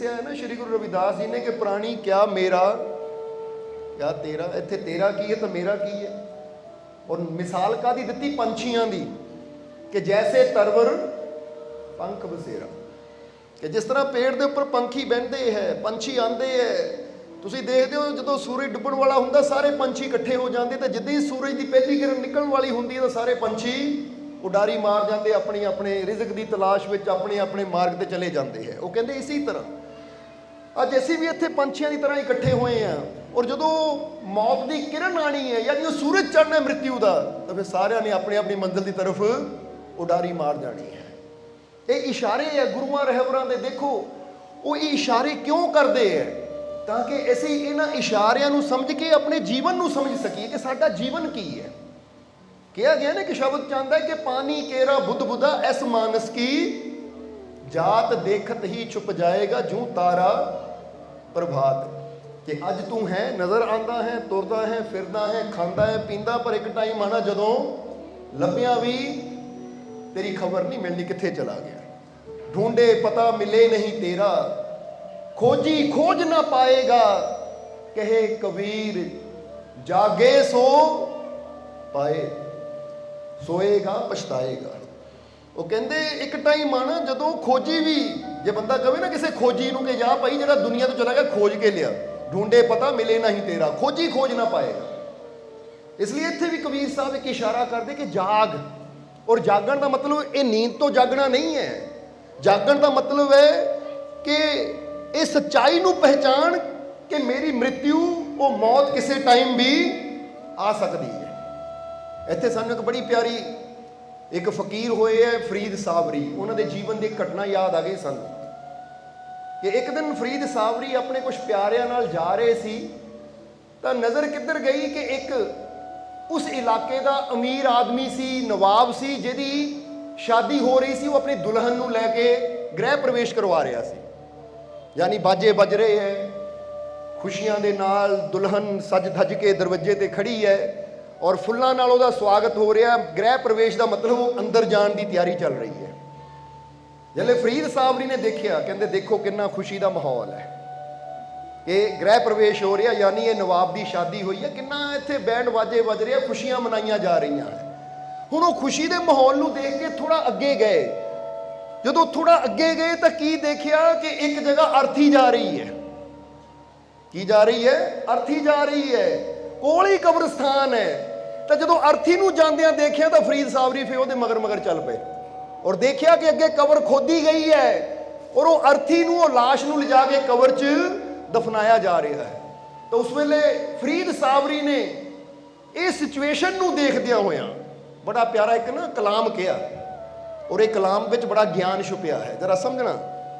ਦੱਸਿਆ ਹੈ ਨਾ ਸ਼੍ਰੀ ਗੁਰੂ ਰਵਿਦਾਸ ਜੀ ਨੇ ਕਿ ਪ੍ਰਾਣੀ ਕਿਆ ਮੇਰਾ, ਕਿਆ ਤੇਰਾ, ਇੱਥੇ ਤੇਰਾ ਕੀ ਹੈ ਤਾਂ ਮੇਰਾ ਕੀ ਹੈ? ਔਰ ਮਿਸਾਲ ਕਾਦੀ ਦਿੱਤੀ? ਪੰਛੀਆਂ ਦੀ। ਕਿ ਜੈਸੇ ਤਰਵਰ ਪੰਖ ਬਸੇਰਾ। ਕਿ ਜਿਸ ਤਰ੍ਹਾਂ ਪੇੜ ਦੇ ਉੱਪਰ ਪੰਖੀ ਬਹਿੰਦੇ ਹੈ, ਪੰਛੀ ਆਂਦੇ ਹੈ, ਤੁਸੀਂ ਦੇਖਦੇ ਹੋ ਜਦੋਂ ਸੂਰਜ ਡੁੱਬਣ ਵਾਲਾ ਹੁੰਦਾ, ਸਾਰੇ ਪੰਛੀ ਇਕੱਠੇ ਹੋ ਜਾਂਦੇ, ਤੇ ਜਿੱਦਾਂ ਹੀ ਸੂਰਜ ਦੀ ਪਹਿਲੀ ਕਿਰਨ ਨਿਕਲਣ ਵਾਲੀ ਹੁੰਦੀ ਹੈ, ਤਾਂ ਸਾਰੇ ਪੰਛੀ ਉਡਾਰੀ ਮਾਰ ਜਾਂਦੇ ਆਪਣੀ ਆਪਣੇ ਰਿਜ਼ਕ ਦੀ ਤਲਾਸ਼ ਵਿੱਚ ਆਪਣੇ ਆਪਣੇ ਮਾਰਗ ਤੇ ਚਲੇ ਜਾਂਦੇ ਹੈ। ਉਹ ਕਹਿੰਦੇ ਇਸੇ ਤਰ੍ਹਾਂ। ਅੱਜ ਅਸੀਂ ਵੀ ਇੱਥੇ ਪੰਛੀਆਂ ਦੀ ਤਰ੍ਹਾਂ ਇਕੱਠੇ ਹੋਏ ਆ ਔਰ ਜਦੋਂ ਮੌਤ ਦੀ ਕਿਰਨ ਆਣੀ ਹੈ, ਯਾਨੀ ਉਹ ਸੂਰਜ ਚੜ੍ਹਨਾ ਹੈ ਮ੍ਰਿਤਿੂ ਦਾ, ਤਾਂ ਫਿਰ ਸਾਰਿਆਂ ਨੇ ਆਪਣੀ ਆਪਣੀ ਮੰਜ਼ਿਲ ਦੀ ਤਰਫ ਉਡਾਰੀ ਮਾਰ ਜਾਣੀ ਹੈ। ਇਹ ਇਸ਼ਾਰੇ ਹੈ, ਗੁਰੂਆਂ ਰਹਿਬਰਾਂ ਦੇ, ਦੇਖੋ, ਉਹ ਇਹ ਇਸ਼ਾਰੇ ਕਿਉਂ ਕਰਦੇ ਹੈ? ਤਾਂ ਕਿ ਅਸੀਂ ਇਹਨਾਂ ਇਸ਼ਾਰਿਆਂ ਨੂੰ ਸਮਝ ਕੇ, ਆਪਣੇ ਜੀਵਨ ਨੂੰ ਸਮਝ ਸਕੀਏ ਕਿ ਸਾਡਾ ਜੀਵਨ ਕੀ ਹੈ। ਕਿਹਾ ਗਿਆ ਨਾ ਕਿ ਸ਼ਬਦ ਚਾਹੁੰਦਾ ਹੈ ਕਿ ਪਾਣੀ, ਕੇਰਾ, ਬੁੱਧ, ਬੁੱਧਾ, ਐਸ ਮਾਨਸ ਕੀ? ਜਾਤ ਦੇਖਤ ਹੀ ਛੁਪ ਜਾਏਗਾ, ਜੂ ਤਾਰਾ ਪ੍ਰਭਾਤ। ਕਿ ਅੱਜ ਤੂੰ ਹੈ, ਨਜ਼ਰ ਆਂਦਾ ਹੈ, ਤੁਰਦਾ ਹੈ, ਫਿਰਦਾ ਹੈ, ਖਾਂਦਾ ਹੈ, ਪੀਂਦਾ, ਪਰ ਇੱਕ ਟਾਈਮ ਆਣਾ ਜਦੋਂ ਲੱਭਿਆ ਵੀ ਤੇਰੀ ਖਬਰ ਨਹੀਂ ਮਿਲਣੀ ਕਿੱਥੇ ਚਲਾ ਗਿਆ। ਢੂੰਡੇ ਪਤਾ ਮਿਲੇ ਨਹੀਂ ਤੇਰਾ। ਖੋਜੀ ਖੋਜ ਨਾ ਪਾਏਗਾ, ਕਹੇ ਕਬੀਰ, ਜਾਗੇ ਸੋ ਪਾਏ, ਸੋਏਗਾ, ਪਛਤਾਏਗਾ। ਉਹ ਕਹਿੰਦੇ, ਇੱਕ ਟਾਈਮ ਆਣਾ ਜਦੋਂ ਖੋਜੀ ਵੀ ਜੇ ਬੰਦਾ ਕਵੇ ਨਾ ਕਿਸੇ ਖੋਜੀ ਨੂੰ ਕਿ ਜਾ ਭਾਈ ਜਿਹੜਾ ਦੁਨੀਆ ਤੋਂ ਚਲਾ ਗਿਆ, ਖੋਜ ਕੇ ਲਿਆ। ਢੂੰਡੇ ਪਤਾ ਮਿਲੇ ਨਹੀਂ ਤੇਰਾ, ਖੋਜੀ ਖੋਜ ਨਾ ਪਾਏਗਾ। ਇਸ ਲਈ ਇੱਥੇ ਵੀ ਕਬੀਰ ਸਾਹਿਬ ਇੱਕ ਇਸ਼ਾਰਾ ਕਰਦੇ ਕਿ ਜਾਗ। ਔਰ ਜਾਗਣ ਦਾ ਮਤਲਬ ਇਹ ਨੀਂਦ ਤੋਂ ਜਾਗਣਾ ਨਹੀਂ ਹੈ। ਜਾਗਣ ਦਾ ਮਤਲਬ ਹੈ ਕਿ ਇਹ ਸੱਚਾਈ ਨੂੰ ਪਹਿਚਾਨ ਕਿ ਮੇਰੀ ਮ੍ਰਿਤਿੂ ਉਹ ਮੌਤ ਕਿਸੇ ਟਾਈਮ ਵੀ ਆ ਸਕਦੀ ਹੈ। ਇੱਥੇ ਸਾਨੂੰ ਇੱਕ ਬੜੀ ਪਿਆਰੀ ਇੱਕ ਫਕੀਰ ਹੋਏ ਹੈ ਫਰੀਦ ਸਾਵਰੀ ਉਹਨਾਂ ਦੇ ਜੀਵਨ ਦੀ ਘਟਨਾ ਯਾਦ ਆ ਗਈ ਸਾਨੂੰ। ਕਿ ਇੱਕ ਦਿਨ ਫਰੀਦ ਸਾਵਰੀ ਆਪਣੇ ਕੁਝ ਪਿਆਰਿਆਂ ਨਾਲ ਜਾ ਰਹੇ ਸੀ, ਤਾਂ ਨਜ਼ਰ ਕਿੱਧਰ ਗਈ ਕਿ ਇੱਕ ਉਸ ਇਲਾਕੇ ਦਾ ਅਮੀਰ ਆਦਮੀ ਸੀ, ਨਵਾਬ ਸੀ, ਜਿਹਦੀ ਸ਼ਾਦੀ ਹੋ ਰਹੀ ਸੀ, ਉਹ ਆਪਣੀ ਦੁਲਹਨ ਨੂੰ ਲੈ ਕੇ ਗ੍ਰਹਿ ਪ੍ਰਵੇਸ਼ ਕਰਵਾ ਰਿਹਾ ਸੀ। ਯਾਨੀ ਬਾਜੇ ਵੱਜ ਰਹੇ ਹੈ, ਖੁਸ਼ੀਆਂ ਦੇ ਨਾਲ ਦੁਲਹਨ ਸੱਜ ਧਜ ਕੇ ਦਰਵਾਜ਼ੇ ਤੇ ਖੜੀ ਹੈ ਔਰ ਫੁੱਲਾਂ ਨਾਲ ਉਹਦਾ ਸਵਾਗਤ ਹੋ ਰਿਹਾ। ਗ੍ਰਹਿ ਪ੍ਰਵੇਸ਼ ਦਾ ਮਤਲਬ ਉਹ ਅੰਦਰ ਜਾਣ ਦੀ ਤਿਆਰੀ ਚੱਲ ਰਹੀ ਹੈ। ਜਲੇ ਫਰੀਦ ਸਾਬਰੀ ਨੇ ਦੇਖਿਆ, ਕਹਿੰਦੇ ਦੇਖੋ ਕਿੰਨਾ ਖੁਸ਼ੀ ਦਾ ਮਾਹੌਲ ਹੈ। ਕਿ ਗ੍ਰਹਿ ਪ੍ਰਵੇਸ਼ ਹੋ ਰਿਹਾ, ਯਾਨੀ ਇਹ ਨਵਾਬ ਦੀ ਸ਼ਾਦੀ ਹੋਈ ਹੈ। ਕਿੰਨਾ ਇੱਥੇ ਬੈਂਡ ਵਾਜੇ ਵੱਜ ਰਿਹਾ, ਖੁਸ਼ੀਆਂ ਮਨਾਈਆਂ ਜਾ ਰਹੀਆਂ ਹੈ ਹੁਣ ਉਹ ਖੁਸ਼ੀ ਦੇ ਮਾਹੌਲ ਨੂੰ ਦੇਖ ਕੇ ਥੋੜਾ ਅੱਗੇ ਗਏ। ਜਦੋਂ ਥੋੜਾ ਅੱਗੇ ਗਏ ਤਾਂ ਕੀ ਦੇਖਿਆ ਕਿ ਇੱਕ ਜਗ੍ਹਾ ਅਰਥੀ ਜਾ ਰਹੀ ਹੈ। ਕੀ ਜਾ ਰਹੀ ਹੈ? ਅਰਥੀ ਜਾ ਰਹੀ ਹੈ। ਕੋਲ ਹੀ ਕਬਰਸਤਾਨ ਹੈ। ਤਾਂ ਜਦੋਂ ਅਰਥੀ ਨੂੰ ਜਾਂਦਿਆਂ ਦੇਖਿਆ ਤਾਂ ਫਰੀਦ ਸਾਵਰੀ ਫੇ ਉਹਦੇ ਮਗਰ ਮਗਰ ਚੱਲ ਪਏ। ਔਰ ਦੇਖਿਆ ਕਿ ਅੱਗੇ ਕਬਰ ਖੋਦੀ ਗਈ ਹੈ ਔਰ ਉਹ ਅਰਥੀ ਨੂੰ, ਉਹ লাশ ਨੂੰ ਲਿਜਾ ਕੇ ਕਬਰ 'ਚ ਦਫਨਾਇਆ ਜਾ ਰਿਹਾ ਹੈ। ਤਾਂ ਉਸ ਵੇਲੇ ਫਰੀਦ ਸਾਵਰੀ ਨੇ ਇਹ ਸਿਚੁਏਸ਼ਨ ਨੂੰ ਦੇਖਦਿਆਂ ਹੋਇਆਂ ਬੜਾ ਪਿਆਰਾ ਇੱਕ ਨਾ ਕਲਾਮ ਕਿਹਾ ਔਰ ਇਹ ਕਲਾਮ ਵਿੱਚ ਬੜਾ ਗਿਆਨ ਛੁਪਿਆ ਹੈ। ਜਰਾ ਸਮਝਣਾ,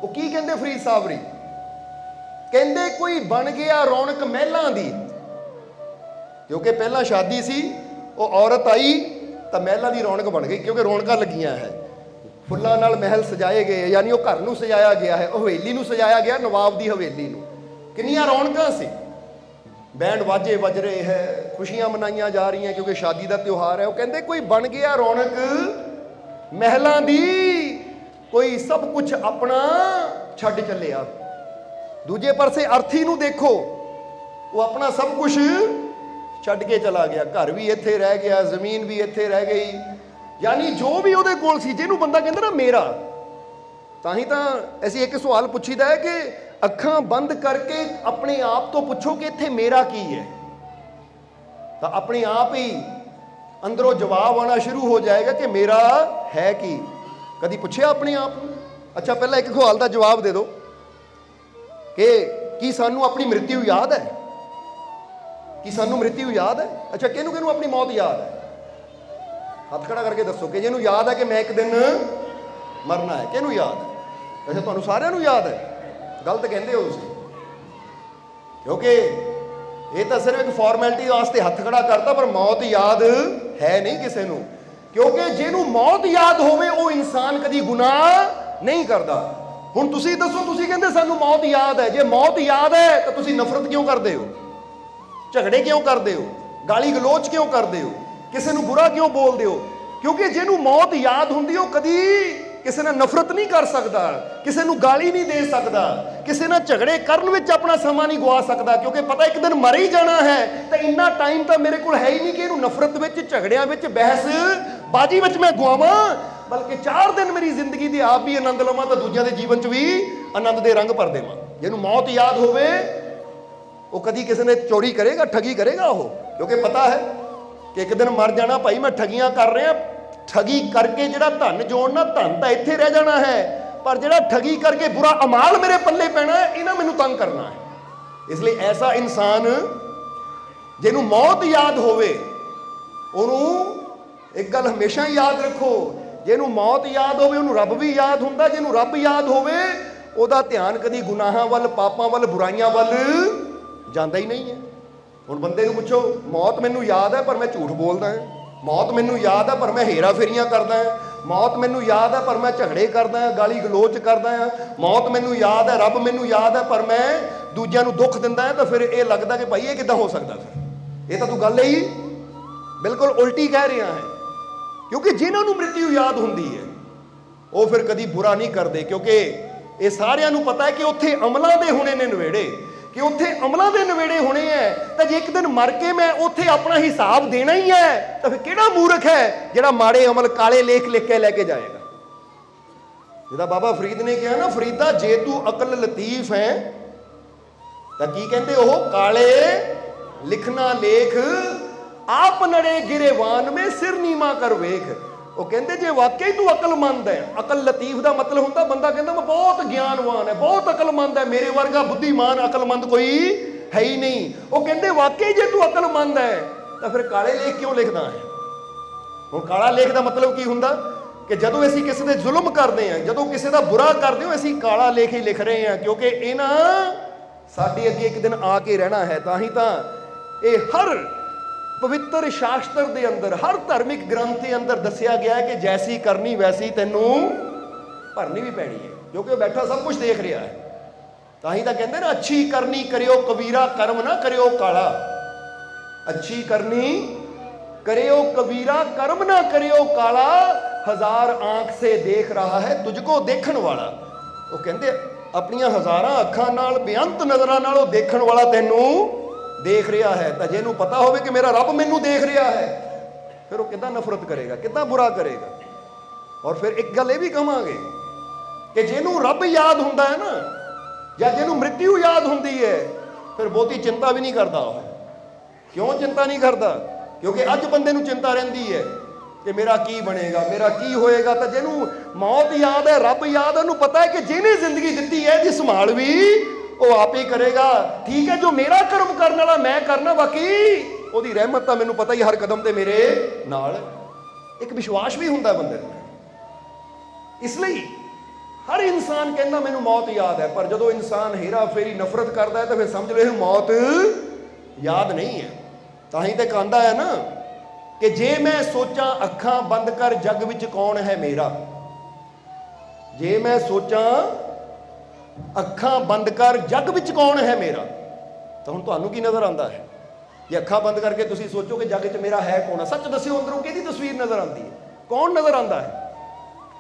ਉਹ ਕੀ ਕਹਿੰਦੇ ਫਰੀਦ ਸਾਵਰੀ ਕਹਿੰਦੇ ਕੋਈ ਬਣ ਗਿਆ ਰੌਣਕ ਮਹਿਲਾਂ ਦੀ, ਕਿਉਂਕਿ ਪਹਿਲਾਂ ਸ਼ਾਦੀ ਸੀ ਉਹ ਔਰਤ ਆਈ ਤਾਂ ਮਹਿਲਾਂ ਦੀ ਰੌਣਕ ਬਣ ਗਈ, ਕਿਉਂਕਿ ਰੌਣਕਾਂ ਲੱਗੀਆਂ ਹੈ। ਫੁੱਲਾਂ ਨਾਲ ਮਹਿਲ ਸਜਾਏ ਗਏ, ਯਾਨੀ ਉਹ ਘਰ ਨੂੰ ਸਜਾਇਆ ਗਿਆ ਹੈ, ਉਹ ਹਵੇਲੀ ਨੂੰ ਸਜਾਇਆ ਗਿਆ, ਨਵਾਬ ਦੀ ਹਵੇਲੀ ਨੂੰ। ਕਿੰਨੀਆਂ ਰੌਣਕਾਂ ਸੀ। ਬੈਂਡ ਵਾਜੇ ਵੱਜ ਰਹੇ ਹੈ, ਖੁਸ਼ੀਆਂ ਮਨਾਈਆਂ ਜਾ ਰਹੀਆਂ, ਕਿਉਂਕਿ ਸ਼ਾਦੀ ਦਾ ਤਿਉਹਾਰ ਹੈ। ਉਹ ਕਹਿੰਦੇ, ਕੋਈ ਬਣ ਗਿਆ ਰੌਣਕ, ਮਹਿਲਾਂ ਦੀ, ਕੋਈ ਸਭ ਕੁਝ ਆਪਣਾ ਛੱਡ ਚੱਲਿਆ। ਦੂਜੇ ਪਾਸੇ ਅਰਥੀ ਨੂੰ ਦੇਖੋ, ਉਹ ਆਪਣਾ ਸਭ ਕੁਝ ਛੱਡ ਕੇ ਚਲਾ ਗਿਆ। ਘਰ ਵੀ ਇੱਥੇ ਰਹਿ ਗਿਆ, ਜ਼ਮੀਨ ਵੀ ਇੱਥੇ ਰਹਿ ਗਈ। ਯਾਨੀ ਜੋ ਵੀ ਉਹਦੇ ਕੋਲ ਸੀ, ਜਿਹਨੂੰ ਬੰਦਾ ਕਹਿੰਦਾ ਨਾ ਮੇਰਾ, ਤਾਂ ਹੀ ਤਾਂ ਅਸੀਂ ਇੱਕ ਸਵਾਲ ਪੁੱਛੀਦਾ ਹੈ ਕਿ ਅੱਖਾਂ ਬੰਦ ਕਰਕੇ ਆਪਣੇ ਆਪ ਤੋਂ ਪੁੱਛੋ ਕਿ ਇੱਥੇ ਮੇਰਾ ਕੀ ਹੈ। ਤਾਂ ਆਪਣੇ ਆਪ ਹੀ ਅੰਦਰੋਂ ਜਵਾਬ ਆਉਣਾ ਸ਼ੁਰੂ ਹੋ ਜਾਏਗਾ ਕਿ ਮੇਰਾ ਹੈ ਕੀ। ਕਦੀ ਪੁੱਛਿਆ ਆਪਣੇ ਆਪ ਨੂੰ? ਅੱਛਾ, ਪਹਿਲਾਂ ਇੱਕ ਸਵਾਲ ਦਾ ਜਵਾਬ ਦੇ ਦਿਓ ਕਿ ਕੀ ਸਾਨੂੰ ਆਪਣੀ ਮ੍ਰਿਤਿੂ ਯਾਦ ਹੈ? ਕਿ ਸਾਨੂੰ ਮ੍ਰਿਤਿੂ ਯਾਦ ਹੈ? ਅੱਛਾ, ਕਿਹਨੂੰ ਕਿਹਨੂੰ ਆਪਣੀ ਮੌਤ ਯਾਦ ਹੈ? ਹੱਥ ਖੜਾ ਕਰਕੇ ਦੱਸੋ ਕਿ ਜਿਹਨੂੰ ਯਾਦ ਹੈ ਕਿ ਮੈਂ ਇੱਕ ਦਿਨ ਮਰਨਾ ਹੈ, ਕਿਹਨੂੰ ਯਾਦ ਹੈ? ਅੱਛਾ, ਤੁਹਾਨੂੰ ਸਾਰਿਆਂ ਨੂੰ ਯਾਦ ਹੈ? ਗਲਤ ਕਹਿੰਦੇ ਹੋ ਤੁਸੀਂ। ਕਿਉਂਕਿ ਇਹ ਤਾਂ ਸਿਰਫ ਇੱਕ ਫਾਰਮੈਲਿਟੀ ਵਾਸਤੇ ਹੱਥ ਖੜਾ ਕਰਤਾ, ਪਰ ਮੌਤ ਯਾਦ ਹੈ ਨਹੀਂ ਕਿਸੇ ਨੂੰ। ਕਿਉਂਕਿ ਜਿਹਨੂੰ ਮੌਤ ਯਾਦ ਹੋਵੇ, ਉਹ ਇਨਸਾਨ ਕਦੀ ਗੁਨਾਹ ਨਹੀਂ ਕਰਦਾ। ਹੁਣ ਤੁਸੀਂ ਦੱਸੋ, ਤੁਸੀਂ ਕਹਿੰਦੇ ਸਾਨੂੰ ਮੌਤ ਯਾਦ ਹੈ। ਜੇ ਮੌਤ ਯਾਦ ਹੈ, ਤਾਂ ਤੁਸੀਂ ਨਫ਼ਰਤ ਕਿਉਂ ਕਰਦੇ ਹੋ? ਝਗੜੇ ਕਿਉਂ ਕਰਦੇ ਹੋ? ਗਾਲੀ ਗਲੋਚ ਕਿਉਂ ਕਰਦੇ ਹੋ? ਕਿਸੇ ਨੂੰ ਬੁਰਾ ਕਿਉਂ ਬੋਲਦੇ ਹੋ? ਕਿਉਂਕਿ ਜਿਹਨੂੰ ਮੌਤ ਯਾਦ ਹੁੰਦੀ, ਉਹ ਕਦੀ ਕਿਸੇ ਨਾਲ ਨਫ਼ਰਤ ਨਹੀਂ ਕਰ ਸਕਦਾ, ਕਿਸੇ ਨੂੰ ਗਾਲੀ ਨਹੀਂ ਦੇ ਸਕਦਾ, ਕਿਸੇ ਨਾਲ ਝਗੜੇ ਕਰਨ ਵਿੱਚ ਆਪਣਾ ਸਮਾਂ ਨਹੀਂ ਗਵਾ ਸਕਦਾ, ਕਿਉਂਕਿ ਪਤਾ ਇੱਕ ਦਿਨ ਮਰ ਹੀ ਜਾਣਾ ਹੈ, ਤਾਂ ਇੰਨਾ ਟਾਈਮ ਤਾਂ ਮੇਰੇ ਕੋਲ ਹੈ ਹੀ ਨਹੀਂ ਕਿ ਇਹਨੂੰ ਨਫ਼ਰਤ ਵਿੱਚ, ਝਗੜਿਆਂ ਵਿੱਚ ਬਹਿਸ, ਬਾਜੀ ਵਿੱਚ ਮੈਂ ਗਵਾਵਾਂ ਬਲਕਿ 4 ਦਿਨ ਮੇਰੀ ਜ਼ਿੰਦਗੀ ਦੀ ਆਪ ਵੀ ਆਨੰਦ ਲਵਾਂ, ਤਾਂ ਦੂਜਿਆਂ ਦੇ ਜੀਵਨ 'ਚ ਵੀ ਆਨੰਦ ਦੇ ਰੰਗ ਭਰ ਦੇਵਾਂ। ਜਿਹਨੂੰ ਮੌਤ ਯਾਦ ਹੋਵੇ ਉਹ ਕਦੀ ਕਿਸੇ ਨੇ ਚੋਰੀ ਕਰੇਗਾ, ਠਗੀ ਕਰੇਗਾ ਉਹ? ਕਿਉਂਕਿ ਪਤਾ ਹੈ ਕਿ ਇੱਕ ਦਿਨ ਮਰ ਜਾਣਾ ਭਾਈ, ਮੈਂ ਠਗੀਆਂ ਕਰ ਰਿਹਾ। ਠਗੀ ਕਰਕੇ ਜਿਹੜਾ ਧਨ ਜੋੜਨਾ, ਧਨ ਤਾਂ ਇੱਥੇ ਰਹਿ ਜਾਣਾ ਹੈ। ਪਰ ਜਿਹੜਾ ਠਗੀ ਕਰਕੇ ਬੁਰਾ ਅਮਾਲ ਮੇਰੇ ਪੱਲੇ ਪੈਣਾ ਹੈ, ਇਹਨਾਂ ਮੈਨੂੰ ਤੰਗ ਕਰਨਾ ਹੈ। ਇਸ ਲਈ ਐਸਾ ਇਨਸਾਨ ਜਿਹਨੂੰ ਮੌਤ ਯਾਦ ਹੋਵੇ, ਉਹਨੂੰ ਇੱਕ ਗੱਲ ਹਮੇਸ਼ਾ ਯਾਦ ਰੱਖੋ, ਜਿਹਨੂੰ ਮੌਤ ਯਾਦ ਹੋਵੇ, ਉਹਨੂੰ ਰੱਬ ਵੀ ਯਾਦ ਹੁੰਦਾ, ਜਿਹਨੂੰ ਰੱਬ ਯਾਦ ਹੋਵੇ, ਉਹਦਾ ਧਿਆਨ ਕਦੀ ਗੁਨਾਹਾਂ ਵੱਲ, ਪਾਪਾਂ ਵੱਲ, ਬੁਰਾਈਆਂ ਵੱਲ ਜਾਂਦਾ ਹੀ ਨਹੀਂ ਹੈ। ਹੁਣ ਬੰਦੇ ਨੂੰ ਪੁੱਛੋ, ਮੌਤ ਮੈਨੂੰ ਯਾਦ ਹੈ ਪਰ ਮੈਂ ਝੂਠ ਬੋਲਦਾ ਹਾਂ। ਮੌਤ ਮੈਨੂੰ ਯਾਦ ਹੈ ਪਰ ਮੈਂ ਹੇਰਾ ਫੇਰੀਆਂ ਕਰਦਾ ਹਾਂ। ਮੌਤ ਮੈਨੂੰ ਯਾਦ ਹੈ ਪਰ ਮੈਂ ਝਗੜੇ ਕਰਦਾ ਹਾਂ, ਗਾਲੀ ਗਲੋਚ ਕਰਦਾ ਹਾਂ। ਮੌਤ ਮੈਨੂੰ ਯਾਦ ਹੈ, ਰੱਬ ਮੈਨੂੰ ਯਾਦ ਹੈ ਪਰ ਮੈਂ ਦੂਜਿਆਂ ਨੂੰ ਦੁੱਖ ਦਿੰਦਾ ਹਾਂ ਤਾਂ ਫਿਰ ਇਹ ਲੱਗਦਾ ਕਿ ਭਾਈ ਇਹ ਕਿੱਦਾਂ ਹੋ ਸਕਦਾ ਫਿਰ? ਇਹ ਤਾਂ ਤੂੰ ਗੱਲ ਹੀ ਬਿਲਕੁਲ ਉਲਟੀ ਕਹਿ ਰਿਹਾ ਹੈ। ਕਿਉਂਕਿ ਜਿਨ੍ਹਾਂ ਨੂੰ ਮ੍ਰਿਤਿੂ ਯਾਦ ਹੁੰਦੀ ਹੈ, ਉਹ ਫਿਰ ਕਦੀ ਬੁਰਾ ਨਹੀਂ ਕਰਦੇ ਕਿਉਂਕਿ ਇਹ ਸਾਰਿਆਂ ਨੂੰ ਪਤਾ ਹੈ ਕਿ ਉੱਥੇ ਅਮਲਾਂ ਦੇ ਹੋਣੇ ਨੇ ਨਵੇੜੇ। ਕਿ ਉੱਥੇ ਅਮਲਾਂ ਦੇ ਨਵੇੜੇ ਹੋਣੇ ਐ, ਤਾਂ ਜੇ ਇੱਕ ਦਿਨ ਮਰ ਕੇ ਮੈਂ ਉੱਥੇ ਆਪਣਾ ਹਿਸਾਬ ਦੇਣਾ ਹੀ ਹੈ ਤਾਂ ਫਿਰ ਕਿਹੜਾ ਮੂਰਖ ਹੈ ਜਿਹੜਾ ਮਾੜੇ ਅਮਲ ਕਾਲੇ ਲੇਖ ਲਿਖ ਕੇ ਲੈ ਕੇ ਜਾਏਗਾ? ਜਿਹਦਾ ਬਾਬਾ ਫਰੀਦ ਨੇ ਕਿਹਾ ਨਾ, ਫਰੀਦਾ ਜੇ ਤੂੰ ਅਕਲ ਲਤੀਫ ਹੈ, ਤਾਂ ਕੀ ਕਹਿੰਦੇ ਉਹ? ਕਾਲੇ ਲਿਖਣਾ ਲੇਖ, ਆਪ ਨੜੇ ਗਿਰੇਵਾਨ ਮੇ ਸਿਰ ਨੀਮਾ ਕਰ ਵੇਖ। ਉਹ ਕਹਿੰਦੇ ਜੇ ਵਾਕਈ ਤੂੰ ਅਕਲਮੰਦ ਹੈ, ਅਕਲ ਲਤੀਫ ਦਾ ਮਤਲਬ ਹੁੰਦਾ, ਬੰਦਾ ਕਹਿੰਦਾ ਮੈਂ ਬਹੁਤ ਗਿਆਨਵਾਨ ਹੈ, ਬਹੁਤ ਅਕਲਮੰਦ ਹੈ, ਮੇਰੇ ਵਰਗਾ ਬੁੱਧੀਮਾਨ ਅਕਲਮੰਦ ਕੋਈ ਹੈ ਹੀ ਨਹੀਂ। ਉਹ ਕਹਿੰਦੇ ਵਾਕਈ ਜੇ ਤੂੰ ਅਕਲਮੰਦ ਹੈ, ਤਾਂ ਫਿਰ ਕਾਲੇ ਲੇਖ ਕਿਉਂ ਲਿਖਦਾ ਹੈ? ਹੁਣ ਕਾਲਾ ਲੇਖ ਦਾ ਮਤਲਬ ਕੀ ਹੁੰਦਾ? ਕਿ ਜਦੋਂ ਅਸੀਂ ਕਿਸੇ ਦੇ ਜ਼ੁਲਮ ਕਰਦੇ ਹਾਂ, ਜਦੋਂ ਕਿਸੇ ਦਾ ਬੁਰਾ ਕਰਦੇ ਹਾਂ, ਅਸੀਂ ਕਾਲਾ ਲੇਖ ਹੀ ਲਿਖ ਰਹੇ ਹਾਂ, ਕਿਉਂਕਿ ਇਹਨਾਂ ਸਾਡੇ ਅੱਗੇ ਇੱਕ ਦਿਨ ਆ ਕੇ ਰਹਿਣਾ ਹੈ, ਤਾਂ ਹੀ ਤਾਂ ਇਹ ਹਰ ਪਵਿੱਤਰ ਸ਼ਾਸਤਰ ਦੇ ਅੰਦਰ, ਹਰ ਧਾਰਮਿਕ ਗ੍ਰੰਥ ਦੇ ਅੰਦਰ ਦੱਸਿਆ ਗਿਆ ਹੈ ਕਿ ਜੈਸੀ ਕਰਨੀ ਵੈਸੀ ਤੈਨੂੰ ਭਰਨੀ ਵੀ ਪੈਣੀ ਹੈ ਕਿਉਂਕਿ ਉਹ ਬੈਠਾ ਸਭ ਕੁਝ ਦੇਖ ਰਿਹਾ ਹੈ। ਤਾਂ ਹੀ ਤਾਂ ਕਹਿੰਦੇ ਨਾ, ਅੱਛੀ ਕਰਨੀ ਕਰਿਓ ਕਬੀਰਾ, ਕਰਮ ਨਾ ਕਰਿਓ ਕਾਲਾ। ਅੱਛੀ ਕਰਨੀ ਕਰਿਓ ਕਬੀਰਾ, ਕਰਮ ਨਾ ਕਰਿਓ ਕਾਲਾ। ਹਜ਼ਾਰ ਆਂਖ ਸੇ ਦੇਖ ਰਹਾ ਹੈ ਤੁਝਕੋ ਦੇਖਣ ਵਾਲਾ। ਉਹ ਕਹਿੰਦੇ, ਆਪਣੀਆਂ ਹਜ਼ਾਰਾਂ ਅੱਖਾਂ ਨਾਲ, ਬੇਅੰਤ ਨਜ਼ਰਾਂ ਨਾਲ ਉਹ ਦੇਖਣ ਵਾਲਾ ਤੈਨੂੰ ਦੇਖ ਰਿਹਾ ਹੈ ਤਾਂ ਜਿਹਨੂੰ ਪਤਾ ਹੋਵੇ ਕਿ ਮੇਰਾ ਰੱਬ ਮੈਨੂੰ ਦੇਖ ਰਿਹਾ ਹੈ, ਫਿਰ ਉਹ ਕਿੱਦਾਂ ਨਫ਼ਰਤ ਕਰੇਗਾ, ਕਿੱਦਾਂ ਬੁਰਾ ਕਰੇਗਾ? ਔਰ ਫਿਰ ਇੱਕ ਗੱਲ ਇਹ ਵੀ ਕਹਾਂਗੇ ਕਿ ਜਿਹਨੂੰ ਰੱਬ ਯਾਦ ਹੁੰਦਾ ਹੈ ਨਾ, ਜਾਂ ਜਿਹਨੂੰ ਮ੍ਰਿਤਿੂ ਯਾਦ ਹੁੰਦੀ ਹੈ, ਫਿਰ ਬਹੁਤੀ ਚਿੰਤਾ ਵੀ ਨਹੀਂ ਕਰਦਾ ਉਹ। ਕਿਉਂ ਚਿੰਤਾ ਨਹੀਂ ਕਰਦਾ? ਕਿਉਂਕਿ ਅੱਜ ਬੰਦੇ ਨੂੰ ਚਿੰਤਾ ਰਹਿੰਦੀ ਹੈ ਕਿ ਮੇਰਾ ਕੀ ਬਣੇਗਾ, ਮੇਰਾ ਕੀ ਹੋਏਗਾ, ਤਾਂ ਜਿਹਨੂੰ ਮੌਤ ਯਾਦ ਹੈ, ਰੱਬ ਯਾਦ ਹੈ, ਉਹਨੂੰ ਪਤਾ ਹੈ ਕਿ ਜਿਹਨੇ ਜ਼ਿੰਦਗੀ ਦਿੱਤੀ ਹੈ ਜੀ ਸੰਭਾਲ ਵੀ ਉਹ ਆਪ ਹੀ ਕਰੇਗਾ। ਠੀਕ ਹੈ, ਜੋ ਮੇਰਾ ਕਰਮ ਕਰਨ ਵਾਲਾ ਮੈਂ ਕਰਨਾ, ਬਾਕੀ ਉਹਦੀ ਰਹਿਮਤ ਤਾਂ ਮੈਨੂੰ ਪਤਾ ਹੀ ਹਰ ਕਦਮ ਤੇ ਮੇਰੇ ਨਾਲ। ਇੱਕ ਵਿਸ਼ਵਾਸ ਵੀ ਹੁੰਦਾ ਬੰਦੇ ਨੂੰ ਇਸ ਲਈ ਹਰ ਇਨਸਾਨ ਕਹਿੰਦਾ, ਮੈਨੂੰ ਮੌਤ ਯਾਦ ਹੈ। ਪਰ ਜਦੋਂ ਇਨਸਾਨ ਹੇਰਾ ਫੇਰੀ ਨਫ਼ਰਤ ਕਰਦਾ ਹੈ, ਤਾਂ ਫਿਰ ਸਮਝ ਲਓ, ਇਹ ਮੌਤ ਯਾਦ ਨਹੀਂ ਹੈ। ਤਾਂ ਹੀ ਤੇ ਕਹਿੰਦਾ ਹੈ ਨਾ ਕਿ ਜੇ ਮੈਂ ਸੋਚਾਂ, ਅੱਖਾਂ ਬੰਦ ਕਰ, ਜੱਗ ਵਿੱਚ ਕੌਣ ਹੈ ਮੇਰਾ? ਜੇ ਮੈਂ ਸੋਚਾਂ ਅੱਖਾਂ ਬੰਦ ਕਰ, ਜੱਗ ਵਿੱਚ ਕੌਣ ਹੈ ਮੇਰਾ? ਤਾਂ ਹੁਣ ਤੁਹਾਨੂੰ ਕੀ ਨਜ਼ਰ ਆਉਂਦਾ ਹੈ? ਜੇ ਅੱਖਾਂ ਬੰਦ ਕਰਕੇ ਤੁਸੀਂ ਸੋਚੋ ਕਿ ਜੱਗ 'ਚ ਮੇਰਾ ਹੈ ਕੌਣ ਸੱਚ ਦੱਸਿਓ ਅੰਦਰੋਂ ਕਿਹਦੀ ਤਸਵੀਰ ਨਜ਼ਰ ਆਉਂਦੀ ਹੈ? ਕੌਣ ਨਜ਼ਰ ਆਉਂਦਾ ਹੈ?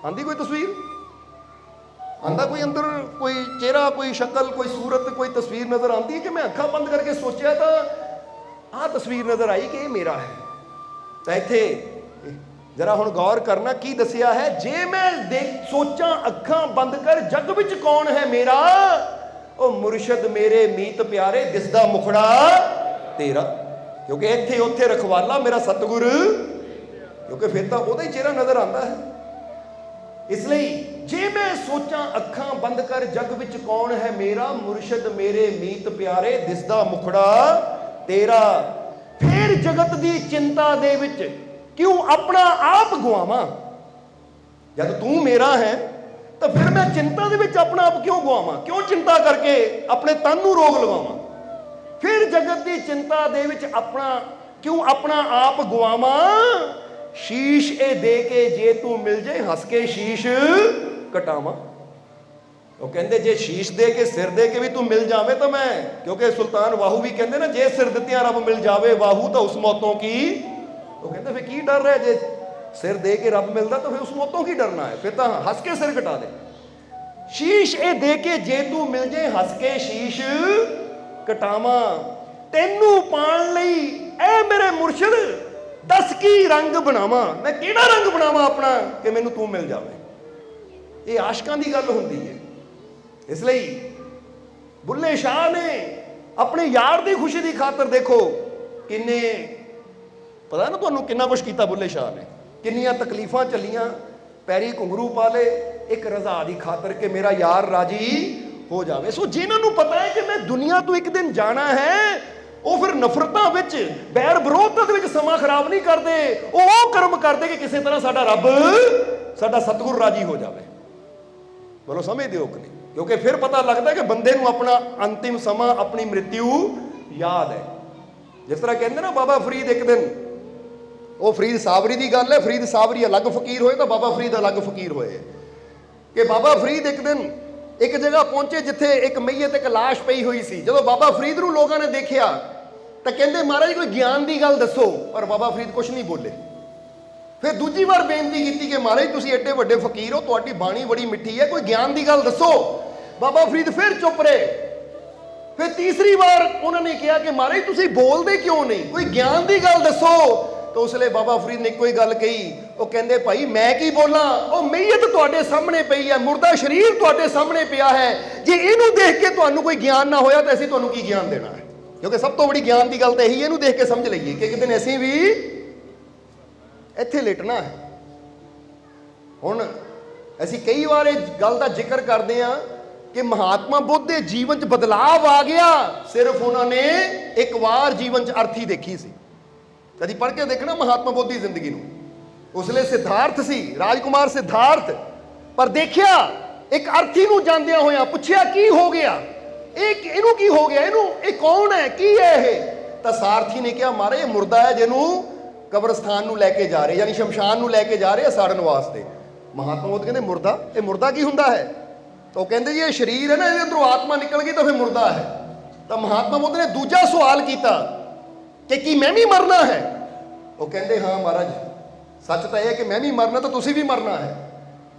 ਆਂਦੀ ਕੋਈ ਤਸਵੀਰ? ਆਂਦਾ ਕੋਈ ਅੰਦਰ ਕੋਈ ਚਿਹਰਾ, ਕੋਈ ਸ਼ਕਲ, ਕੋਈ ਸੂਰਤ, ਕੋਈ ਤਸਵੀਰ ਨਜ਼ਰ ਆਉਂਦੀ ਹੈ ਕਿ ਮੈਂ ਅੱਖਾਂ ਬੰਦ ਕਰਕੇ ਸੋਚਿਆ ਤਾਂ ਆਹ ਤਸਵੀਰ ਨਜ਼ਰ ਆਈ ਕਿ ਇਹ ਮੇਰਾ ਹੈ? ਤਾਂ ਇੱਥੇ ਜਰਾ ਹੁਣ ਗੌਰ ਕਰਨਾ ਕੀ ਦੱਸਿਆ ਹੈ? ਜੇ ਮੈਂ ਦੇਖ ਸੋਚਾਂ ਅੱਖਾਂ ਬੰਦ ਕਰ, ਜਗ ਵਿੱਚ ਕੌਣ ਹੈ ਮੇਰਾ? ਉਹ ਮੁਰਸ਼ਦ ਮੇਰੇ ਮੀਤ ਪਿਆਰੇ, ਦਿਸਦਾ ਮੁਖੜਾ ਤੇਰਾ। ਕਿਉਂਕਿ ਇੱਥੇ ਉੱਥੇ ਰਖਵਾਲਾ ਮੇਰਾ ਸਤਿਗੁਰ। ਕਿਉਂਕਿ ਫਿਰ ਤਾਂ ਉਹਦਾ ਹੀ ਚਿਹਰਾ ਨਜ਼ਰ ਆਉਂਦਾ ਹੈ। ਇਸ ਲਈ ਜੇ ਮੈਂ ਸੋਚਾਂ ਅੱਖਾਂ ਬੰਦ ਕਰ, ਜੱਗ ਵਿੱਚ ਕੌਣ ਹੈ ਮੇਰਾ? ਮੁਰਸ਼ਦ ਮੇਰੇ ਮੀਤ ਪਿਆਰੇ, ਦਿਸਦਾ ਮੁਖੜਾ ਤੇਰਾ। ਫੇਰ ਜਗਤ ਦੀ ਚਿੰਤਾ ਦੇ ਵਿੱਚ ਕਿਉਂ ਆਪਣਾ ਆਪ ਗਵਾਵਾਂ ਜਦ ਤੂੰ ਮੇਰਾ ਹੈ, ਤਾਂ ਫਿਰ ਮੈਂ ਚਿੰਤਾ ਦੇ ਵਿੱਚ ਆਪਣਾ ਆਪ ਕਿਉਂ ਗਵਾਵਾਂ ਕਿਉਂ ਚਿੰਤਾ ਕਰਕੇ ਆਪਣੇ ਤਨ ਨੂੰ ਰੋਗ ਲਵਾਵਾਂ? ਫਿਰ ਜਗਤ ਦੀ ਚਿੰਤਾ ਦੇ ਵਿੱਚ ਆਪਣਾ, ਕਿਉਂ ਆਪਣਾ ਆਪ ਗਵਾਵਾਂ ਸ਼ੀਸ਼ ਇਹ ਦੇ ਕੇ ਜੇ ਤੂੰ ਮਿਲ ਜੇ, ਹੱਸ ਕੇ ਸ਼ੀਸ਼ ਕਟਾਵਾਂ। ਉਹ ਕਹਿੰਦੇ, ਜੇ ਸ਼ੀਸ਼ ਦੇ ਕੇ, ਸਿਰ ਦੇ ਕੇ ਵੀ ਤੂੰ ਮਿਲ ਜਾਵੇਂ ਤਾਂ ਮੈਂ, ਕਿਉਂਕਿ ਸੁਲਤਾਨ ਵਾਹੂ ਵੀ ਕਹਿੰਦੇ ਨਾ, ਜੇ ਸਿਰ ਦਿੱਤਿਆਂ ਰੱਬ ਮਿਲ ਜਾਵੇ ਵਾਹੂ, ਤਾਂ ਉਸ ਮੌਤੋਂ ਕੀ ਉਹ ਕਹਿੰਦੇ ਫੇ ਕੀ ਡਰ ਰਿਹਾ ਜੇ ਸਿਰ ਦੇ ਕੇ ਰੱਬ ਮਿਲਦਾ ਤਾਂ ਫਿਰ ਉਸ ਮੌਤੋਂ ਕੀ ਡਰਨਾ ਹੈ? ਫਿਰ ਤਾਂ ਹੱਸ ਕੇ ਸਿਰ ਕਟਾ ਦੇ। ਸ਼ੀਸ਼ ਇਹ ਦੇ ਕੇ ਜੇ ਤੂੰ ਮਿਲ ਜੇ, ਹੱਸ ਕੇ ਸ਼ੀਸ਼ ਕਟਾਵਾਂ ਤੈਨੂੰ ਪਾਣ ਲਈ ਐ ਮੇਰੇ ਮੁਰਸ਼ਿਦ, ਦੱਸ ਕੀ ਰੰਗ ਬਣਾਵਾਂ? ਮੈਂ ਕਿਹੜਾ ਰੰਗ ਬਣਾਵਾਂ ਆਪਣਾ ਕਿ ਮੈਨੂੰ ਤੂੰ ਮਿਲ ਜਾਵੇ? ਇਹ ਆਸ਼ਕਾਂ ਦੀ ਗੱਲ ਹੁੰਦੀ ਹੈ। ਇਸ ਲਈ ਬੁੱਲੇ ਸ਼ਾਹ ਨੇ ਆਪਣੇ ਯਾਰ ਦੀ ਖੁਸ਼ੀ ਦੀ ਖਾਤਰ ਦੇਖੋ ਕਿੰਨੇ ਪਤਾ ਨਾ ਤੁਹਾਨੂੰ ਕਿੰਨਾ ਕੁਝ ਕੀਤਾ ਬੁੱਲੇ ਸ਼ਾਹ ਨੇ? ਕਿੰਨੀਆਂ ਤਕਲੀਫਾਂ ਚੱਲੀਆਂ ਪੈਰੀ ਘੁੰਗਰੂ ਪਾ ਲੇ ਇੱਕ ਰਜ਼ਾ ਦੀ ਖਾਤਰ ਕਿ ਮੇਰਾ ਯਾਰ ਰਾਜੀ ਹੋ ਜਾਵੇ। ਸੋ ਜਿਨ੍ਹਾਂ ਨੂੰ ਪਤਾ ਹੈ ਕਿ ਮੈਂ ਦੁਨੀਆ ਤੋਂ ਇੱਕ ਦਿਨ ਜਾਣਾ ਹੈ, ਉਹ ਫਿਰ ਨਫ਼ਰਤਾਂ ਵਿੱਚ, ਬੈਰ ਵਿਰੋਧਤਾ ਦੇ ਵਿੱਚ ਸਮਾਂ ਖਰਾਬ ਨਹੀਂ ਕਰਦੇ। ਉਹ ਉਹ ਕਰਮ ਕਰਦੇ ਕਿ ਕਿਸੇ ਤਰ੍ਹਾਂ ਸਾਡਾ ਰੱਬ, ਸਾਡਾ ਸਤਿਗੁਰ ਰਾਜੀ ਹੋ ਜਾਵੇ। ਬੋਲੋ ਸਮਝਦੇ ਹੋ ਕਿ ਨਹੀਂ? ਕਿਉਂਕਿ ਫਿਰ ਪਤਾ ਲੱਗਦਾ ਕਿ ਬੰਦੇ ਨੂੰ ਆਪਣਾ ਅੰਤਿਮ ਸਮਾਂ, ਆਪਣੀ ਮ੍ਰਿਤਿਉ ਯਾਦ ਹੈ। ਜਿਸ ਤਰ੍ਹਾਂ ਕਹਿੰਦੇ ਨਾ, ਬਾਬਾ ਫਰੀਦ ਇੱਕ ਦਿਨ ਉਹ ਫਰੀਦ ਸਾਬਰੀ ਦੀ ਗੱਲ ਹੈ, ਫਰੀਦ ਸਾਬਰੀ ਅਲੱਗ ਫਕੀਰ ਹੋਏ ਤਾਂ ਬਾਬਾ ਫਰੀਦ ਅਲੱਗ ਫਕੀਰ ਹੋਏ। ਕਿ ਬਾਬਾ ਫਰੀਦ ਇੱਕ ਦਿਨ ਇੱਕ ਜਗ੍ਹਾ ਪਹੁੰਚੇ ਜਿੱਥੇ ਇੱਕ ਮਈਤ ਇੱਕ ਲਾਸ਼ ਪਈ ਹੋਈ ਸੀ। ਜਦੋਂ ਬਾਬਾ ਫਰੀਦ ਨੂੰ ਲੋਕਾਂ ਨੇ ਦੇਖਿਆ, ਤਾਂ ਕਹਿੰਦੇ, ਮਹਾਰਾਜ, ਕੋਈ ਗਿਆਨ ਦੀ ਗੱਲ ਦੱਸੋ। ਪਰ ਬਾਬਾ ਫਰੀਦ ਕੁਝ ਨਹੀਂ ਬੋਲੇ। ਫਿਰ ਦੂਜੀ ਵਾਰ ਬੇਨਤੀ ਕੀਤੀ ਕਿ, ਮਹਾਰਾਜ, ਤੁਸੀਂ ਐਡੇ ਵੱਡੇ ਫਕੀਰ ਹੋ, ਤੁਹਾਡੀ ਬਾਣੀ ਬੜੀ ਮਿੱਠੀ ਹੈ, ਕੋਈ ਗਿਆਨ ਦੀ ਗੱਲ ਦੱਸੋ। ਬਾਬਾ ਫਰੀਦ ਫਿਰ ਚੁੱਪ ਰਹੇ। ਫਿਰ ਤੀਸਰੀ ਵਾਰ ਉਹਨਾਂ ਨੇ ਕਿਹਾ ਕਿ, ਮਹਾਰਾਜ, ਤੁਸੀਂ ਬੋਲਦੇ ਕਿਉਂ ਨਹੀਂ? ਕੋਈ ਗਿਆਨ ਦੀ ਗੱਲ ਦੱਸੋ। ਤਾਂ ਉਸ ਲਈ ਬਾਬਾ ਫਰੀਦ ਨੇ ਇੱਕੋ ਹੀ ਗੱਲ ਕਹੀ। ਉਹ ਕਹਿੰਦੇ ਭਾਈ ਮੈਂ ਕੀ ਬੋਲਾਂ? ਉਹ ਮਈਤ ਤੁਹਾਡੇ ਸਾਹਮਣੇ ਪਈ ਹੈ ਮੁਰਦਾ ਸਰੀਰ ਤੁਹਾਡੇ ਸਾਹਮਣੇ ਪਿਆ ਹੈ। ਜੇ ਇਹਨੂੰ ਦੇਖ ਕੇ ਤੁਹਾਨੂੰ ਕੋਈ ਗਿਆਨ ਨਾ ਹੋਇਆ ਤਾਂ ਅਸੀਂ ਤੁਹਾਨੂੰ ਕੀ ਗਿਆਨ ਦੇਣਾ ਹੈ? ਕਿਉਂਕਿ ਸਭ ਤੋਂ ਵੱਡੀ ਗਿਆਨ ਦੀ ਗੱਲ ਤਾਂ ਇਹੀ ਹੈ, ਇਹਨੂੰ ਦੇਖ ਕੇ ਸਮਝ ਲਈਏ ਕਿ ਇੱਕ ਦਿਨ ਅਸੀਂ ਵੀ ਇੱਥੇ ਲੇਟਣਾ ਹੈ। ਹੁਣ ਅਸੀਂ ਕਈ ਵਾਰ ਇਹ ਗੱਲ ਦਾ ਜ਼ਿਕਰ ਕਰਦੇ ਹਾਂ ਕਿ ਮਹਾਤਮਾ ਬੁੱਧ ਦੇ ਜੀਵਨ 'ਚ ਬਦਲਾਅ ਆ ਗਿਆ। ਸਿਰਫ ਉਹਨਾਂ ਨੇ ਇੱਕ ਵਾਰ ਜੀਵਨ 'ਚ ਅਰਥੀ ਦੇਖੀ ਸੀ। ਕਦੀ ਪੜ੍ਹ ਕੇ ਦੇਖਣਾ ਮਹਾਤਮਾ ਬੁੱਧ ਦੀ ਜ਼ਿੰਦਗੀ ਨੂੰ। ਉਸ ਲਈ ਸਿਧਾਰਥ ਸੀ, ਰਾਜਕੁਮਾਰ ਸਿਧਾਰਥ। ਪਰ ਦੇਖਿਆ, ਇੱਕ ਅਰਥੀ ਨੂੰ ਜਾਂਦਿਆਂ ਹੋਇਆਂ ਪੁੱਛਿਆ, ਕੀ ਹੋ ਗਿਆ? ਇਹ ਇਹਨੂੰ ਕੀ ਹੋ ਗਿਆ? ਇਹਨੂੰ ਇਹ ਕੌਣ ਹੈ? ਕੀ ਹੈ ਇਹ? ਤਾਂ ਸਾਰਥੀ ਨੇ ਕਿਹਾ, ਮਾਰੇ, ਇਹ ਮੁਰਦਾ ਹੈ ਜਿਹਨੂੰ ਕਬਰਸਤਾਨ ਨੂੰ ਲੈ ਕੇ ਜਾ ਰਹੇ, ਯਾਨੀ ਸ਼ਮਸ਼ਾਨ ਨੂੰ ਲੈ ਕੇ ਜਾ ਰਹੇ ਆ ਸਾੜਨ ਵਾਸਤੇ। ਮਹਾਤਮਾ ਬੁੱਧ ਕਹਿੰਦੇ, ਮੁਰਦਾ? ਇਹ ਮੁਰਦਾ ਕੀ ਹੁੰਦਾ ਹੈ? ਤਾਂ ਉਹ ਕਹਿੰਦੇ, ਜੀ ਇਹ ਸਰੀਰ ਹੈ ਨਾ, ਇਹਦੇ ਅੰਦਰੋਂ ਆਤਮਾ ਨਿਕਲ ਗਈ ਤਾਂ ਫਿਰ ਮੁਰਦਾ ਹੈ। ਤਾਂ ਮਹਾਤਮਾ ਬੁੱਧ ਨੇ ਦੂਜਾ ਸਵਾਲ ਕੀਤਾ ਕਿ ਕੀ ਮੈਂ ਵੀ ਮਰਨਾ ਹੈ? ਉਹ ਕਹਿੰਦੇ, ਹਾਂ ਮਹਾਰਾਜ, ਸੱਚ ਤਾਂ ਇਹ ਹੈ ਕਿ ਮੈਂ ਵੀ ਮਰਨਾ ਤਾਂ ਤੁਸੀਂ ਵੀ ਮਰਨਾ ਹੈ।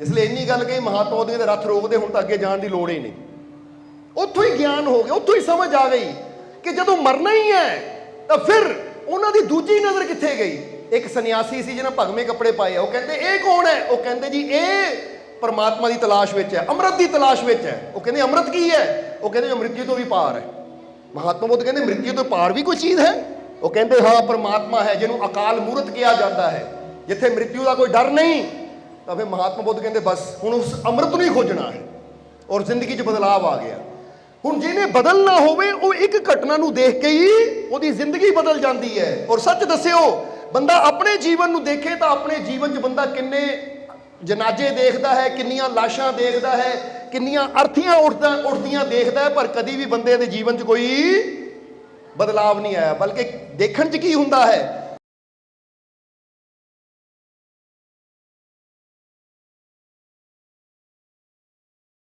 ਇਸ ਲਈ ਇੰਨੀ ਗੱਲ ਕਹੀ, ਮਹਾਤਮਾ ਬੁੱਧ ਦੇ ਰੱਥ ਰੋਕਦੇ, ਹੁਣ ਤਾਂ ਅੱਗੇ ਜਾਣ ਦੀ ਲੋੜ ਹੀ ਨਹੀਂ। ਉੱਥੋਂ ਹੀ ਗਿਆਨ ਹੋ ਗਿਆ, ਉੱਥੋਂ ਹੀ ਸਮਝ ਆ ਗਈ ਕਿ ਜਦੋਂ ਮਰਨਾ ਹੀ ਹੈ, ਤਾਂ ਫਿਰ ਉਹਨਾਂ ਦੀ ਦੂਜੀ ਨਜ਼ਰ ਕਿੱਥੇ ਗਈ? ਇੱਕ ਸੰਨਿਆਸੀ ਸੀ ਜਿਹਨੇ ਭਗਵੇਂ ਕੱਪੜੇ ਪਾਏ ਆ। ਉਹ ਕਹਿੰਦੇ, ਇਹ ਕੌਣ ਹੈ? ਉਹ ਕਹਿੰਦੇ, ਜੀ, ਇਹ ਪਰਮਾਤਮਾ ਦੀ ਤਲਾਸ਼ ਵਿੱਚ ਹੈ, ਅੰਮ੍ਰਿਤ ਦੀ ਤਲਾਸ਼ ਵਿੱਚ ਹੈ। ਉਹ ਕਹਿੰਦੇ, ਅੰਮ੍ਰਿਤ ਕੀ ਹੈ? ਉਹ ਕਹਿੰਦੇ, ਜੋ ਮ੍ਰਿਤਿੂ ਤੋਂ ਵੀ ਪਾਰ ਹੈ। ਮਹਾਤਮਾ ਬੁੱਧ ਕਹਿੰਦੇ ਮ੍ਰਿਤਿੂ ਤੋਂ ਪਾਰ ਵੀ ਕੋਈ ਚੀਜ਼ ਹੈ? ਉਹ ਕਹਿੰਦੇ, ਹਾਂ, ਪਰਮਾਤਮਾ ਹੈ, ਜਿਹਨੂੰ ਅਕਾਲ ਮੂਰਤ ਕਿਹਾ ਜਾਂਦਾ ਹੈ। ਜਿੱਥੇ ਮ੍ਰਿਤਿੂ ਦਾ ਕੋਈ ਡਰ ਨਹੀਂ, ਤਾਂ ਫਿਰ ਮਹਾਤਮਾ ਬੁੱਧ ਕਹਿੰਦੇ, ਬਸ, ਹੁਣ ਉਸ ਅੰਮ੍ਰਿਤ ਨੂੰ ਹੀ ਖੋਜਣਾ ਹੈ ਔਰ ਜ਼ਿੰਦਗੀ 'ਚ ਬਦਲਾਅ ਆ ਗਿਆ। ਹੁਣ ਜਿਹਨੇ ਬਦਲਣਾ ਹੋਵੇ, ਉਹ ਇੱਕ ਘਟਨਾ ਨੂੰ ਦੇਖ ਕੇ ਹੀ ਉਹਦੀ ਜ਼ਿੰਦਗੀ ਬਦਲ ਜਾਂਦੀ ਹੈ। ਔਰ ਸੱਚ ਦੱਸਿਓ, ਬੰਦਾ ਆਪਣੇ ਜੀਵਨ ਨੂੰ ਦੇਖੇ ਤਾਂ ਆਪਣੇ ਜੀਵਨ 'ਚ ਬੰਦਾ ਕਿੰਨੇ ਜਨਾਜੇ ਦੇਖਦਾ ਹੈ, ਕਿੰਨੀਆਂ ਲਾਸ਼ਾਂ ਦੇਖਦਾ ਹੈ, ਕਿੰਨੀਆਂ ਅਰਥੀਆਂ ਉੱਠਦਾ, ਉੱਠਦੀਆਂ ਦੇਖਦਾ ਹੈ, ਪਰ ਕਦੀ ਵੀ ਬੰਦੇ ਦੇ ਜੀਵਨ 'ਚ ਕੋਈ ਬਦਲਾਵ ਨਹੀਂ ਆਇਆ ਬਲਕਿ ਦੇਖਣ 'ਚ ਕੀ ਹੁੰਦਾ ਹੈ?